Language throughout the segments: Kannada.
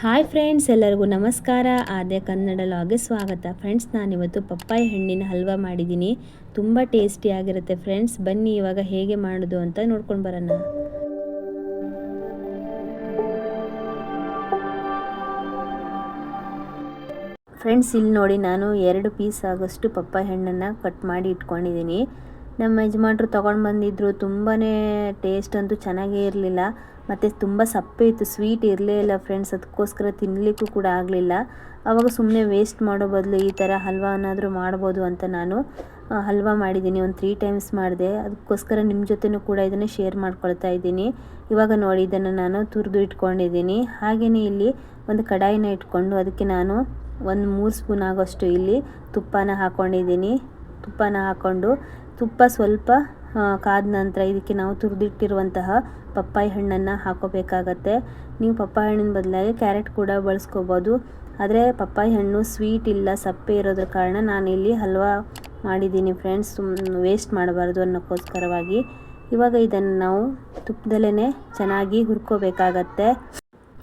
ಹಾಯ್ ಫ್ರೆಂಡ್ಸ್, ಎಲ್ಲರಿಗೂ ನಮಸ್ಕಾರ. ಆದ್ಯ ಕನ್ನಡ ಲಾಗೆ ಸ್ವಾಗತ. ಫ್ರೆಂಡ್ಸ್, ನಾನಿವತ್ತು ಪಪ್ಪಾಯಿ ಹಣ್ಣಿನ ಹಲ್ವಾ ಮಾಡಿದ್ದೀನಿ. ತುಂಬ ಟೇಸ್ಟಿಯಾಗಿರುತ್ತೆ ಫ್ರೆಂಡ್ಸ್. ಬನ್ನಿ, ಇವಾಗ ಹೇಗೆ ಮಾಡೋದು ಅಂತ ನೋಡ್ಕೊಂಡು ಬರೋಣ. ಫ್ರೆಂಡ್ಸ್, ಇಲ್ಲಿ ನೋಡಿ ನಾನು ಎರಡು ಪೀಸ್ ಆಗೋಷ್ಟು ಪಪ್ಪಾಯಿ ಹಣ್ಣನ್ನು ಕಟ್ ಮಾಡಿ ಇಟ್ಕೊಂಡಿದ್ದೀನಿ. ನಮ್ಮ ಯಜಮಾನ್ರು ತೊಗೊಂಡು ಬಂದಿದ್ದರು ತುಂಬಾ ಟೇಸ್ಟ್ ಅಂತೂ ಚೆನ್ನಾಗೇ ಇರಲಿಲ್ಲ. ಮತ್ತು ತುಂಬ ಸಪ್ಪೆ ಇತ್ತು ಸ್ವೀಟ್ ಇರಲೇ ಇಲ್ಲ ಫ್ರೆಂಡ್ಸ್ ಅದಕ್ಕೋಸ್ಕರ ತಿನ್ನಲಿಕ್ಕೂ ಕೂಡ ಆಗಲಿಲ್ಲ. ಆವಾಗ ಸುಮ್ಮನೆ ವೇಸ್ಟ್ ಮಾಡೋ ಬದಲು ಈ ಥರ ಹಲ್ವಾನಾದರೂ ಮಾಡ್ಬೋದು ಅಂತ ನಾನು ಹಲ್ವಾ ಮಾಡಿದ್ದೀನಿ, ಒಂದು ತ್ರೀ ಟೈಮ್ಸ್ ಮಾಡಿದೆ. ಅದಕ್ಕೋಸ್ಕರ ನಿಮ್ಮ ಜೊತೆನೂ ಕೂಡ ಇದನ್ನು ಶೇರ್ ಮಾಡ್ಕೊಳ್ತಾ ಇದ್ದೀನಿ. ಇವಾಗ ನೋಡಿ, ಇದನ್ನು ನಾನು ತುರಿದು ಇಟ್ಕೊಂಡಿದ್ದೀನಿ. ಹಾಗೆಯೇ ಇಲ್ಲಿ ಒಂದು ಕಡಾಯಿನ ಇಟ್ಕೊಂಡು ಅದಕ್ಕೆ ನಾನು ಒಂದು ಮೂರು ಸ್ಪೂನ್ ಆಗೋಷ್ಟು ಇಲ್ಲಿ ತುಪ್ಪನ ಹಾಕ್ಕೊಂಡಿದ್ದೀನಿ ತುಪ್ಪನ ಹಾಕ್ಕೊಂಡು ತುಪ್ಪ ಸ್ವಲ್ಪ ಕಾದ ನಂತರ ಇದಕ್ಕೆ ನಾವು ತುರಿದಿಟ್ಟಿರುವಂತಹ ಪಪ್ಪಾಯಿ ಹಣ್ಣನ್ನು ಹಾಕೋಬೇಕಾಗತ್ತೆ. ನೀವು ಪಪ್ಪಾಯಿ ಹಣ್ಣಿನ ಬದಲಾಗಿ ಕ್ಯಾರೆಟ್ ಕೂಡ ಬಳಸ್ಕೋಬೋದು. ಆದರೆ ಪಪ್ಪಾಯಿ ಹಣ್ಣು ಸ್ವೀಟ್ ಇಲ್ಲ, ಸಪ್ಪೆ ಇರೋದ್ರ ಕಾರಣ ನಾನಿಲ್ಲಿ ಹಲ್ವಾ ಮಾಡಿದ್ದೀನಿ ಫ್ರೆಂಡ್ಸ್. ವೇಸ್ಟ್ ಮಾಡಬಾರ್ದು ಅನ್ನೋಕ್ಕೋಸ್ಕರವಾಗಿ. ಇವಾಗ ಇದನ್ನು ನಾವು ತುಪ್ಪದಲ್ಲೇ ಚೆನ್ನಾಗಿ ಹುರ್ಕೋಬೇಕಾಗತ್ತೆ.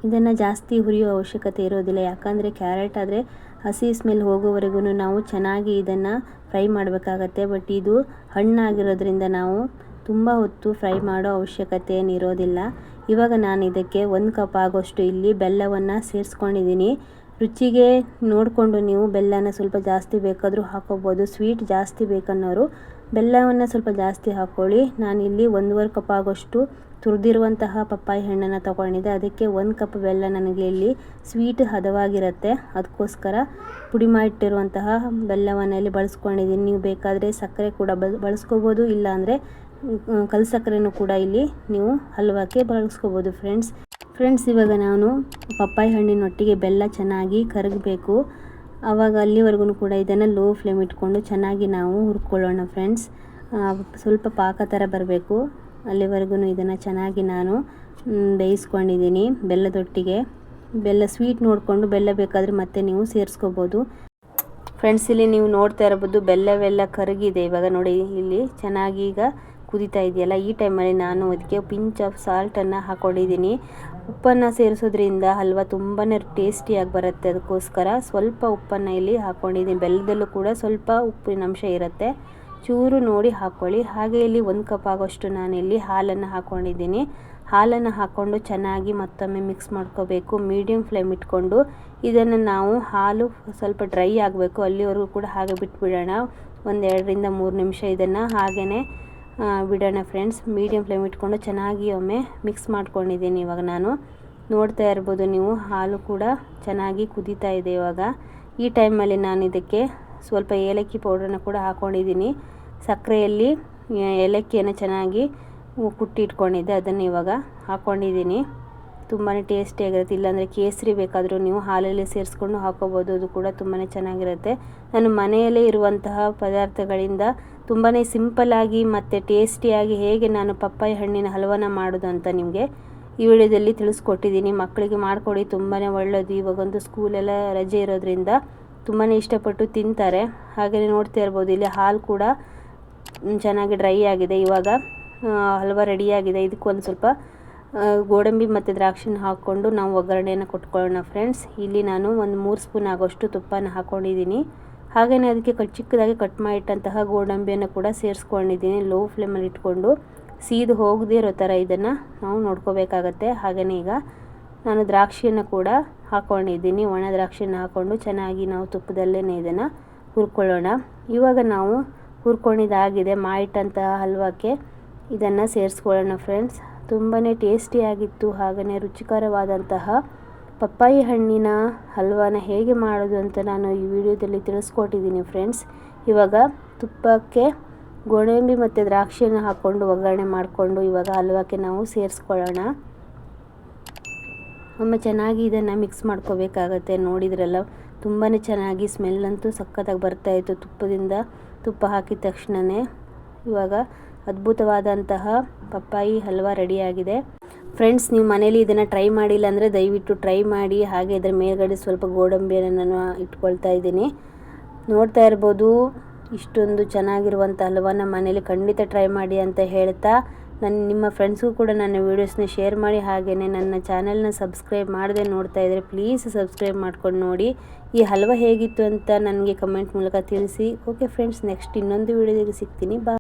ಇದನ್ನು ಜಾಸ್ತಿ ಹುರಿಯೋ ಅವಶ್ಯಕತೆ ಇರೋದಿಲ್ಲ. ಯಾಕಂದರೆ ಕ್ಯಾರೆಟ್ ಆದರೆ ಹಸಿ ಸ್ಮೆಲ್ ಹೋಗೋವರೆಗೂ ನಾವು ಚೆನ್ನಾಗಿ ಇದನ್ನು ಫ್ರೈ ಮಾಡಬೇಕಾಗತ್ತೆ. ಬಟ್ ಇದು ಹಣ್ಣಾಗಿರೋದ್ರಿಂದ ನಾವು ತುಂಬ ಹೊತ್ತು ಫ್ರೈ ಮಾಡೋ ಅವಶ್ಯಕತೆ ಏನಿರೋದಿಲ್ಲ. ಇವಾಗ ನಾನು ಇದಕ್ಕೆ ಒಂದು ಕಪ್ ಆಗೋಷ್ಟು ಇಲ್ಲಿ ಬೆಲ್ಲವನ್ನು ಸೇರಿಸ್ಕೊಂಡಿದ್ದೀನಿ ರುಚಿಗೆ ನೋಡಿಕೊಂಡು ನೀವು ಬೆಲ್ಲನ ಸ್ವಲ್ಪ ಜಾಸ್ತಿ ಬೇಕಾದರೂ ಹಾಕೋಬೋದು. ಸ್ವೀಟ್ ಜಾಸ್ತಿ ಬೇಕನ್ನೋರು ಬೆಲ್ಲವನ್ನು ಸ್ವಲ್ಪ ಜಾಸ್ತಿ ಹಾಕ್ಕೊಳ್ಳಿ ನಾನಿಲ್ಲಿ ಒಂದೂವರೆ ಕಪ್ ಆಗೋಷ್ಟು ತುರಿದಿರುವಂತಹ ಪಪ್ಪಾಯಿ ಹಣ್ಣನ್ನು ತಗೊಂಡಿದ್ದೆ. ಅದಕ್ಕೆ ಒಂದು ಕಪ್ ಬೆಲ್ಲ ನನಗೆ ಇಲ್ಲಿ ಸ್ವೀಟ್ ಹದವಾಗಿರುತ್ತೆ. ಅದಕ್ಕೋಸ್ಕರ ಪುಡಿ ಮಾಡಿಟ್ಟಿರುವಂತಹ ಬೆಲ್ಲವನ್ನು ಇಲ್ಲಿ ಬಳಸ್ಕೊಂಡಿದ್ದೀನಿ. ನೀವು ಬೇಕಾದರೆ ಸಕ್ಕರೆ ಕೂಡ ಬಲ್ ಬಳಸ್ಕೋಬೋದು, ಇಲ್ಲಾಂದರೆ ಕಲ್ ಸಕ್ಕರೆನೂ ಕೂಡ ಇಲ್ಲಿ ನೀವು ಹಲ್ವಾಕ್ಕೆ ಬಳಸ್ಕೋಬೋದು ಫ್ರೆಂಡ್ಸ್ ಫ್ರೆಂಡ್ಸ್ ಇವಾಗ ನಾನು ಪಪ್ಪಾಯಿ ಹಣ್ಣಿನೊಟ್ಟಿಗೆ ಬೆಲ್ಲ ಚೆನ್ನಾಗಿ ಕರಗಬೇಕು. ಆವಾಗ ಅಲ್ಲಿವರೆಗೂ ಕೂಡ ಇದನ್ನು ಲೋ ಫ್ಲೇಮ್ ಇಟ್ಕೊಂಡು ಚೆನ್ನಾಗಿ ನಾವು ಹುರ್ಕೊಳ್ಳೋಣ ಫ್ರೆಂಡ್ಸ್ ಸ್ವಲ್ಪ ಪಾಕ ಥರ ಬರಬೇಕು. ಅಲ್ಲಿವರೆಗೂ ಇದನ್ನು ಚೆನ್ನಾಗಿ ನಾನು ಬೇಯಿಸ್ಕೊಂಡಿದ್ದೀನಿ ಬೆಲ್ಲದೊಟ್ಟಿಗೆ. ಬೆಲ್ಲ ಸ್ವೀಟ್ ನೋಡಿಕೊಂಡು ಬೆಲ್ಲ ಬೇಕಾದರೆ ಮತ್ತೆ ನೀವು ಸೇರಿಸ್ಕೋಬೋದು. ಫ್ರೆಂಡ್ಸ್ ಇಲ್ಲಿ ನೀವು ನೋಡ್ತಾ ಇರಬಹುದು ಬೆಲ್ಲವೆಲ್ಲ ಕರಗಿದೆ. ಇವಾಗ ನೋಡಿ, ಇಲ್ಲಿ ಚೆನ್ನಾಗಿ ಈಗ ಕುದೀತಾ ಇದೆಯಲ್ಲ, ಈ ಟೈಮಲ್ಲಿ ನಾನು ಅದಕ್ಕೆ ಪಿಂಚ್ ಆಫ್ ಸಾಲ್ಟನ್ನು ಹಾಕ್ಕೊಂಡಿದ್ದೀನಿ ಉಪ್ಪನ್ನು ಸೇರಿಸೋದ್ರಿಂದ ಹಲ್ವ ತುಂಬಾ ಟೇಸ್ಟಿಯಾಗಿ ಬರುತ್ತೆ ಅದಕ್ಕೋಸ್ಕರ. ಸ್ವಲ್ಪ ಉಪ್ಪನ್ನು ಇಲ್ಲಿ ಹಾಕ್ಕೊಂಡಿದ್ದೀನಿ ಬೆಲ್ಲದಲ್ಲೂ ಕೂಡ ಸ್ವಲ್ಪ ಉಪ್ಪಿನ ಅಂಶ ಇರುತ್ತೆ. ಚೂರು ನೋಡಿ ಹಾಕ್ಕೊಳ್ಳಿ ಹಾಗೆ ಇಲ್ಲಿ ಒಂದು ಕಪ್ ಆಗೋಷ್ಟು ನಾನಿಲ್ಲಿ ಹಾಲನ್ನು ಹಾಕ್ಕೊಂಡಿದ್ದೀನಿ ಹಾಲನ್ನು ಹಾಕ್ಕೊಂಡು ಚೆನ್ನಾಗಿ ಮತ್ತೊಮ್ಮೆ ಮಿಕ್ಸ್ ಮಾಡ್ಕೋಬೇಕು. ಮೀಡಿಯಮ್ ಫ್ಲೇಮ್ ಇಟ್ಕೊಂಡು ಇದನ್ನು ನಾವು ಹಾಲು ಸ್ವಲ್ಪ ಡ್ರೈ ಆಗಬೇಕು. ಅಲ್ಲಿವರೆಗೂ ಕೂಡ ಹಾಗೆ ಬಿಟ್ಬಿಡೋಣ. ಒಂದು ಎರಡರಿಂದ ಮೂರು ನಿಮಿಷ ಇದನ್ನು ಹಾಗೇ ಬಿಡೋಣ ಫ್ರೆಂಡ್ಸ್ ಮೀಡಿಯಮ್ ಫ್ಲೇಮ್ ಇಟ್ಕೊಂಡು ಚೆನ್ನಾಗಿ ಒಮ್ಮೆ ಮಿಕ್ಸ್ ಮಾಡ್ಕೊಂಡಿದ್ದೀನಿ ಇವಾಗ ನಾನು. ನೋಡ್ತಾ ಇರ್ಬೋದು ನೀವು, ಹಾಲು ಕೂಡ ಚೆನ್ನಾಗಿ ಕುದೀತಾ ಇದೆ ಇವಾಗ. ಈ ಟೈಮಲ್ಲಿ ನಾನು ಇದಕ್ಕೆ ಸ್ವಲ್ಪ ಏಲಕ್ಕಿ ಪೌಡ್ರನ್ನ ಕೂಡ ಹಾಕ್ಕೊಂಡಿದ್ದೀನಿ ಸಕ್ಕರೆಯಲ್ಲಿ ಏಲಕ್ಕಿಯನ್ನು ಚೆನ್ನಾಗಿ ಕುಟ್ಟಿಟ್ಕೊಂಡಿದ್ದೆ. ಅದನ್ನು ಇವಾಗ ಹಾಕ್ಕೊಂಡಿದ್ದೀನಿ ತುಂಬಾ ಟೇಸ್ಟಿಯಾಗಿರುತ್ತೆ ಇಲ್ಲಾಂದರೆ ಕೇಸರಿ ಬೇಕಾದರೂ ನೀವು ಹಾಲಲ್ಲಿ ಸೇರಿಸ್ಕೊಂಡು ಹಾಕೋಬೋದು. ಅದು ಕೂಡ ತುಂಬಾ ಚೆನ್ನಾಗಿರುತ್ತೆ. ನಾನು ಮನೆಯಲ್ಲೇ ಇರುವಂತಹ ಪದಾರ್ಥಗಳಿಂದ ತುಂಬಾ ಸಿಂಪಲ್ಲಾಗಿ ಮತ್ತು ಟೇಸ್ಟಿಯಾಗಿ ಹೇಗೆ ನಾನು ಪಪ್ಪಾಯಿ ಹಣ್ಣಿನ ಹಲವನ ಮಾಡೋದು ಅಂತ ನಿಮಗೆ ಈ ವಿಡಿಯೋದಲ್ಲಿ ತಿಳಿಸ್ಕೊಟ್ಟಿದ್ದೀನಿ. ಮಕ್ಕಳಿಗೆ ಮಾಡಿಕೊಡಿ ತುಂಬಾ ಒಳ್ಳೆಯದು ಇವಾಗಂತೂ ಸ್ಕೂಲೆಲ್ಲ ರಜೆ ಇರೋದ್ರಿಂದ ತುಂಬಾ ಇಷ್ಟಪಟ್ಟು ತಿಂತಾರೆ. ಹಾಗೆಯೇ ನೋಡ್ತಾ ಇರ್ಬೋದು, ಇಲ್ಲಿ ಹಾಲು ಕೂಡ ಚೆನ್ನಾಗಿ ಡ್ರೈ ಆಗಿದೆ. ಇವಾಗ ಹಲ್ವ ರೆಡಿಯಾಗಿದೆ ಇದಕ್ಕೊಂದು ಸ್ವಲ್ಪ ಗೋಡಂಬಿ ಮತ್ತು ದ್ರಾಕ್ಷಿನ ಹಾಕ್ಕೊಂಡು ನಾವು ಒಗ್ಗರಣೆಯನ್ನು ಕೊಟ್ಕೊಳ್ಳೋಣ ಫ್ರೆಂಡ್ಸ್ ಇಲ್ಲಿ ನಾನು ಒಂದು ಮೂರು ಸ್ಪೂನ್ ಆಗೋಷ್ಟು ತುಪ್ಪನ ಹಾಕ್ಕೊಂಡಿದ್ದೀನಿ ಹಾಗೆಯೇ ಅದಕ್ಕೆ ಕಟ್, ಚಿಕ್ಕದಾಗಿ ಕಟ್ ಮಾಡಿಟ್ಟಂತಹ ಗೋಡಂಬಿಯನ್ನು ಕೂಡ ಸೇರಿಸ್ಕೊಂಡಿದ್ದೀನಿ. ಲೋ ಫ್ಲೇಮಲ್ಲಿ ಇಟ್ಕೊಂಡು ಸೀದು ಹೋಗದೇ ಇರೋ ಥರ ಇದನ್ನು ನಾವು ನೋಡ್ಕೋಬೇಕಾಗತ್ತೆ. ಹಾಗೆಯೇ ಈಗ ನಾನು ದ್ರಾಕ್ಷಿಯನ್ನು ಕೂಡ ಹಾಕ್ಕೊಂಡಿದ್ದೀನಿ ಒಣ ದ್ರಾಕ್ಷಿಯನ್ನು ಹಾಕ್ಕೊಂಡು ಚೆನ್ನಾಗಿ ನಾವು ತುಪ್ಪದಲ್ಲೇ ಇದನ್ನು ಹುರ್ಕೊಳ್ಳೋಣ. ಇವಾಗ ನಾವು ಹುರ್ಕೊಂಡಿದ್ದಾಗಿದೆ. ಮಾಡಿಟ್ಟಂತಹ ಹಲ್ವಕ್ಕೆ ಇದನ್ನು ಸೇರಿಸ್ಕೊಳ್ಳೋಣ ಫ್ರೆಂಡ್ಸ್ ತುಂಬಾ ಟೇಸ್ಟಿಯಾಗಿತ್ತು ಹಾಗೆಯೇ ರುಚಿಕರವಾದಂತಹ ಪಪ್ಪಾಯಿ ಹಣ್ಣಿನ ಹಲ್ವಾನ ಹೇಗೆ ಮಾಡೋದು ಅಂತ ನಾನು ಈ ವಿಡಿಯೋದಲ್ಲಿ ತಿಳಿಸ್ಕೊಟ್ಟಿದ್ದೀನಿ ಫ್ರೆಂಡ್ಸ್ ಇವಾಗ ತುಪ್ಪಕ್ಕೆ ಗೋಡಂಬಿ ಮತ್ತು ದ್ರಾಕ್ಷಿಯನ್ನು ಹಾಕ್ಕೊಂಡು ಒಗ್ಗರಣೆ ಮಾಡಿಕೊಂಡು ಇವಾಗ ಹಲ್ವಾಕ್ಕೆ ನಾವು ಸೇರಿಸ್ಕೊಳ್ಳೋಣ. ಒಮ್ಮೆ ಚೆನ್ನಾಗಿ ಇದನ್ನು ಮಿಕ್ಸ್ ಮಾಡ್ಕೋಬೇಕಾಗತ್ತೆ. ನೋಡಿದ್ರಲ್ಲ ತುಂಬಾ ಚೆನ್ನಾಗಿ ಸ್ಮೆಲ್ ಅಂತೂ ಸಖತ್ತಾಗಿ ಬರ್ತಾಯಿತ್ತು ತುಪ್ಪದಿಂದ. ತುಪ್ಪ ಹಾಕಿದ ತಕ್ಷಣವೇ ಇವಾಗ ಅದ್ಭುತವಾದಂತಹ ಪಪ್ಪಾಯಿ ಹಲ್ವಾ ರೆಡಿಯಾಗಿದೆ ಫ್ರೆಂಡ್ಸ್ ನೀವು ಮನೇಲಿ ಇದನ್ನು ಟ್ರೈ ಮಾಡಿಲ್ಲ ಅಂದರೆ ದಯವಿಟ್ಟು ಟ್ರೈ ಮಾಡಿ. ಹಾಗೆ ಇದರ ಮೇಲ್ಗಡೆ ಸ್ವಲ್ಪ ಗೋಡಂಬಿಯನ್ನು ನಾನು ಇಟ್ಕೊಳ್ತಾ ಇದ್ದೀನಿ. ನೋಡ್ತಾ ಇರ್ಬೋದು, ಇಷ್ಟೊಂದು ಚೆನ್ನಾಗಿರುವಂಥ ಹಲ್ವಾನ ಮನೇಲಿ ಖಂಡಿತ ಟ್ರೈ ಮಾಡಿ ಅಂತ ಹೇಳ್ತಾ ನನ್ನ ನಿಮ್ಮ ಫ್ರೆಂಡ್ಸ್ಗೂ ಕೂಡ ನನ್ನ ವೀಡಿಯೋಸ್ನ ಶೇರ್ ಮಾಡಿ. ಹಾಗೆಯೇ ನನ್ನ ಚಾನೆಲ್ನ ಸಬ್ಸ್ಕ್ರೈಬ್ ಮಾಡದೆ ನೋಡ್ತಾ ಇದ್ದರೆ ಪ್ಲೀಸ್ ಸಬ್ಸ್ಕ್ರೈಬ್ ಮಾಡ್ಕೊಂಡು ನೋಡಿ. ಈ ಹಲ್ವ ಹೇಗಿತ್ತು ಅಂತ ನನಗೆ ಕಮೆಂಟ್ ಮೂಲಕ ತಿಳಿಸಿ. ಓಕೆ ಫ್ರೆಂಡ್ಸ್ ನೆಕ್ಸ್ಟ್ ಇನ್ನೊಂದು ವೀಡಿಯೋದಲ್ಲಿ ಸಿಗ್ತೀನಿ. ಬಾ